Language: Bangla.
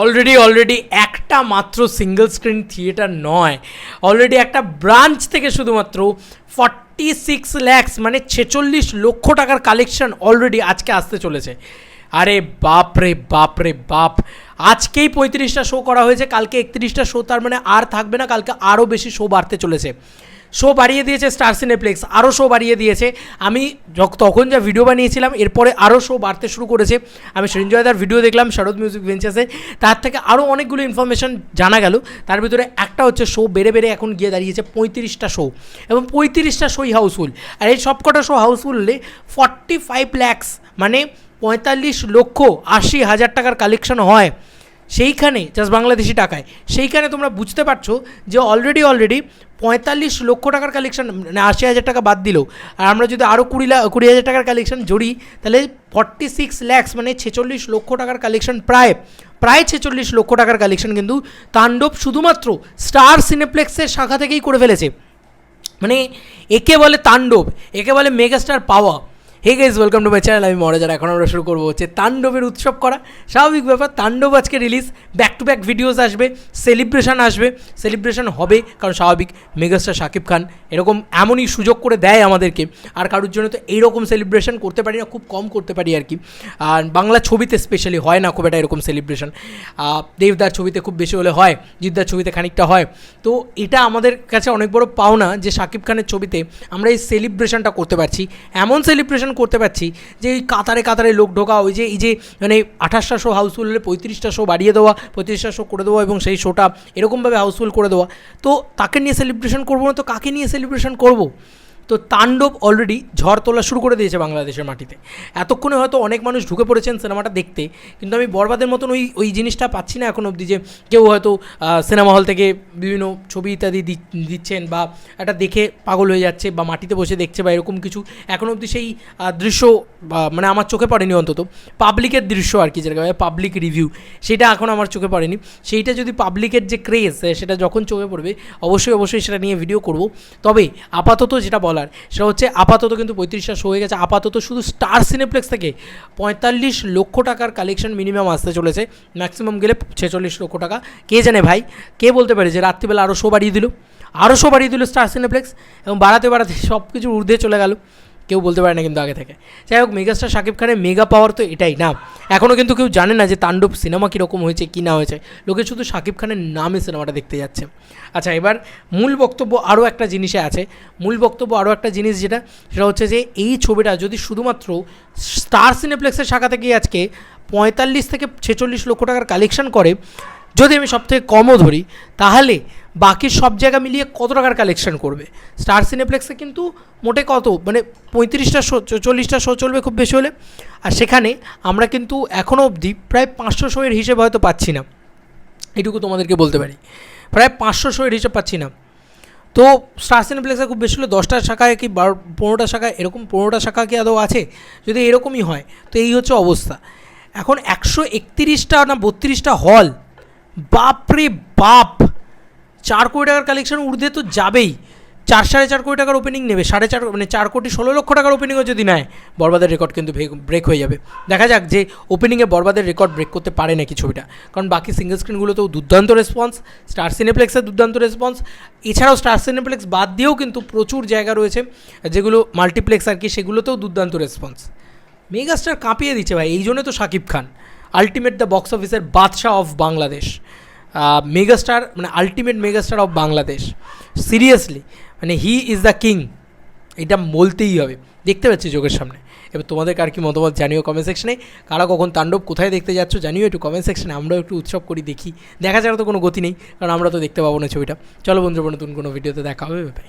অলরেডি অলরেডি একটা মাত্র সিঙ্গেল স্ক্রিন থিয়েটার নয়। অলরেডি একটা ব্রাঞ্চ থেকে শুধুমাত্র ফর্টি সিক্স ল্যাক্স মানে ছেচল্লিশ লক্ষ টাকার কালেকশন অলরেডি আজকে আসতে চলেছে। আরে বাপ রে বাপ রে, বাপ। আজকেই পঁয়ত্রিশটা শো করা হয়েছে, কালকে একত্রিশটা শো তার মানে আর থাকবে না, কালকে আরও বেশি শো বাড়তে চলেছে। শো বাড়িয়ে দিয়েছে স্টার সিনেপ্লেক্স আরও শো বাড়িয়ে দিয়েছে। আমি তখন যা ভিডিও বানিয়েছিলাম, এরপরে আরও শো বাড়তে শুরু করেছে। আমি সৃঞ্জয়দার ভিডিও দেখলাম শারদ মিউজিক ভেঞ্চার্সে তার থেকে আরও অনেকগুলো ইনফরমেশন জানা গেল। তার ভিতরে একটা হচ্ছে শো বেড়ে বেড়ে এখন গিয়ে দাঁড়িয়েছে পঁয়ত্রিশটা শো এবং পঁয়ত্রিশটা শোই হাউসফুল আর এই সবকটা শো হাউসফুল হলে ফর্টি ফাইভ ল্যাক্স মানে পঁয়তাল্লিশ লক্ষ আশি হাজার টাকার কালেকশন হয়। সেইখানে জাস্ট বাংলাদেশি টাকায়, সেইখানে তোমরা বুঝতে পারছ যে অলরেডি অলরেডি পঁয়তাল্লিশ লক্ষ টাকার কালেকশন মানে আশি হাজার টাকা বাদ দিলেও আর আমরা যদি আরও কুড়ি লাখ কুড়ি হাজার টাকার কালেকশন জড়ি, তাহলে ফর্টি সিক্স ল্যাক্স মানে ছেচল্লিশ লক্ষ টাকার কালেকশন প্রায় প্রায় ছেচল্লিশ লক্ষ টাকার কালেকশন কিন্তু তাণ্ডব শুধুমাত্র স্টার সিনেপ্লেক্সের শাখা থেকেই করে ফেলেছে। মানে একে বলে তাণ্ডব, একে বলে মেগাস্টার পাওয়া hey guys welcome to my channel আমি মরাজার এখন আমরা শুরু করব হচ্ছে তাণ্ডবের উৎসব করা। স্বাভাবিক ব্যাপার, তাণ্ডব আজকে release back to back videos আসবে সেলিব্রেশন আসবে। সেলিব্রেশন হবে, কারণ স্বাভাবিক মেগাস্টার শাকিব খান এরকম এমনই সুযোগ করে দেয় আমাদেরকে। আর কারোর জন্য তো এইরকম সেলিব্রেশন করতে পারি না, খুব কম করতে পারি আর কি। আর বাংলা ছবিতে স্পেশালি হয় না খুব একটা এরকম সেলিব্রেশন দেবদার ছবিতে খুব বেশি হলে হয়, জিদ্দার ছবিতে খানিকটা হয়। তো এটা আমাদের কাছে অনেক বড় পাওনা যে শাকিব খানের ছবিতে আমরা এই সেলিব্রেশনটা করতে পারছি। এমন সেলিব্রেশন করতে পারছি যে ওই কাতারে কাতারে লোক ঢোকা, ওই যে, এই যে মানে আঠাশটা শো হাউসফুল হলে পঁয়ত্রিশটা শো বাড়িয়ে দেওয়া, পঁয়ত্রিশটা শো করে দেওয়া এবং সেই শোটা এরকমভাবে হাউসফুল করে দেওয়া। তো তাকে নিয়ে সেলিব্রেশন করব না, তো কাকে নিয়ে সেলিব্রেশন করব? তো তাণ্ডব অলরেডি ঝড় তোলা শুরু করে দিয়েছে বাংলাদেশের মাটিতে। এতক্ষণে হয়তো অনেক মানুষ ঢুকে পড়েছেন সিনেমাটা দেখতে, কিন্তু আমি বরবাদের মতন ওই ওই জিনিসটা পাচ্ছি না এখন অবধি যে কেউ হয়তো সিনেমা হল থেকে বিভিন্ন ছবি ইত্যাদি দিচ্ছেন বা একটা দেখে পাগল হয়ে যাচ্ছে বা মাটিতে বসে দেখছে বা এরকম কিছু, এখন অবধি সেই দৃশ্য মানে আমার চোখে পড়েনি অন্তত। পাবলিকের দৃশ্য আর কি যেটা পাবলিক রিভিউ সেটা এখন আমার চোখে পড়েনি। সেইটা যদি পাবলিকের যে ক্রেজ সেটা যখন চোখে পড়বে, অবশ্যই অবশ্যই সেটা নিয়ে ভিডিও করব। তবে আপাতত যেটা বলার সেটা হচ্ছে আপাতত কিন্তু পঁয়ত্রিশটা শো হয়ে গেছে। আপাতত শুধু স্টার সিনেপ্লেক্স থেকে পঁয়তাল্লিশ লক্ষ টাকার কালেকশন মিনিমাম আসতে চলেছে। ম্যাক্সিমাম গেলে ছেচল্লিশ লক্ষ টাকা। কে জানে ভাই? কে বলতে পারে যে রাত্রিবেলা আরও শো বাড়িয়ে দিল? আরও শো বাড়িয়ে দিল স্টার সিনেপ্লেক্স এবং বাড়াতে বাড়াতে সব কিছু ঊর্ধ্বে চলে গেল। কেউ বলতে পারে না কিন্তু আগে থেকে। যাই হোক, মেগাস্টার শাকিব খানের মেগা পাওয়ার তো এটাই না। এখনও কিন্তু কেউ জানে না যে তাণ্ডব সিনেমা কীরকম হয়েছে, কী না হয়েছে। লোকে শুধু শাকিব খানের নামে সিনেমাটা দেখতে যাচ্ছে। আচ্ছা এবার মূল বক্তব্য আরও একটা জিনিসে আছে। মূল বক্তব্য আরও একটা জিনিস যেটা, সেটা হচ্ছে যে এই ছবিটা যদি শুধুমাত্র স্টার সিনেপ্লেক্সের শাখা থেকে আজকে পঁয়তাল্লিশ থেকে ছেচল্লিশ লক্ষ টাকার কালেকশন করে, যদি আমি সব থেকে কমও ধরি, তাহলে বাকি সব জায়গা মিলিয়ে কত টাকার কালেকশন করবে? স্টার সিনেপ্লেক্সে কিন্তু মোটে কত? মানে পঁয়ত্রিশটা শো চল্লিশটা শো চলবে খুব বেশি হলে। আর সেখানে আমরা কিন্তু এখনও অবধি প্রায় পাঁচশো শোয়ের হিসেব হয়তো পাচ্ছি না। এটুকু তোমাদেরকে বলতে পারি। প্রায় পাঁচশো শোয়ের হিসেব পাচ্ছি না। তো স্টার সিনেপ্লেক্সে খুব বেশি হলে দশটা শাখায় কি বারো, পনেরোটা শাখায় এরকম পনেরোটা শাখা কি আদৌ আছে? যদি এরকমই হয়, তো এই হচ্ছে অবস্থা। এখন একশো একতিরিশটা না বত্রিশটা হল বাপরে বাপ! চার কোটি টাকার কালেকশন ঊর্ধ্বে তো যাবেই। চার, সাড়ে চার কোটি টাকার ওপেনিং নেবে। সাড়ে চার মানে চার কোটি ষোলো লক্ষ টাকার ওপেনিংও যদি নেয়, বরবাদের রেকর্ড কিন্তু ব্রেক হয়ে যাবে। দেখা যাক যে ওপেনিংয়ে বরবাদের রেকর্ড ব্রেক করতে পারে নাকি ছবিটা। কারণ বাকি সিঙ্গেল স্ক্রিনগুলোতেও দুর্দান্ত রেসপন্স স্টার সিনেপ্লেক্সের দুর্দান্ত রেসপন্স এছাড়াও স্টার সিনেপ্লেক্স বাদ দিয়েও কিন্তু প্রচুর জায়গা রয়েছে, যেগুলো মাল্টিপ্লেক্স আর কি, সেগুলোতেও দুর্দান্ত রেসপন্স মেগাস্টার কাঁপিয়ে দিচ্ছে ভাই, এই জন্য তো Shakib Khan. Ultimate the box অফিসের বাদশাহ অফ বাংলাদেশ মেগাস্টার মানে ultimate megastar of Bangladesh. Seriously মানে হি ইজ দ্য কিং এটা বলতেই হবে। দেখতে পাচ্ছি চোখের সামনে। এবার তোমাদের কার কি মতামত জানিও কমেন্ট সেকশনে কারা কখন তাণ্ডব কোথায় দেখতে যাচ্ছ জানিও একটু কমেন্ট সেকশনে আমরাও একটু উৎসব করি, দেখি। দেখা ছাড়া তো কোনো গতি নেই, কারণ আমরা তো দেখতে পাবো না ছবিটা। চলো বন্ধু নতুন কোনো ভিডিওতে দেখা হবে ভাই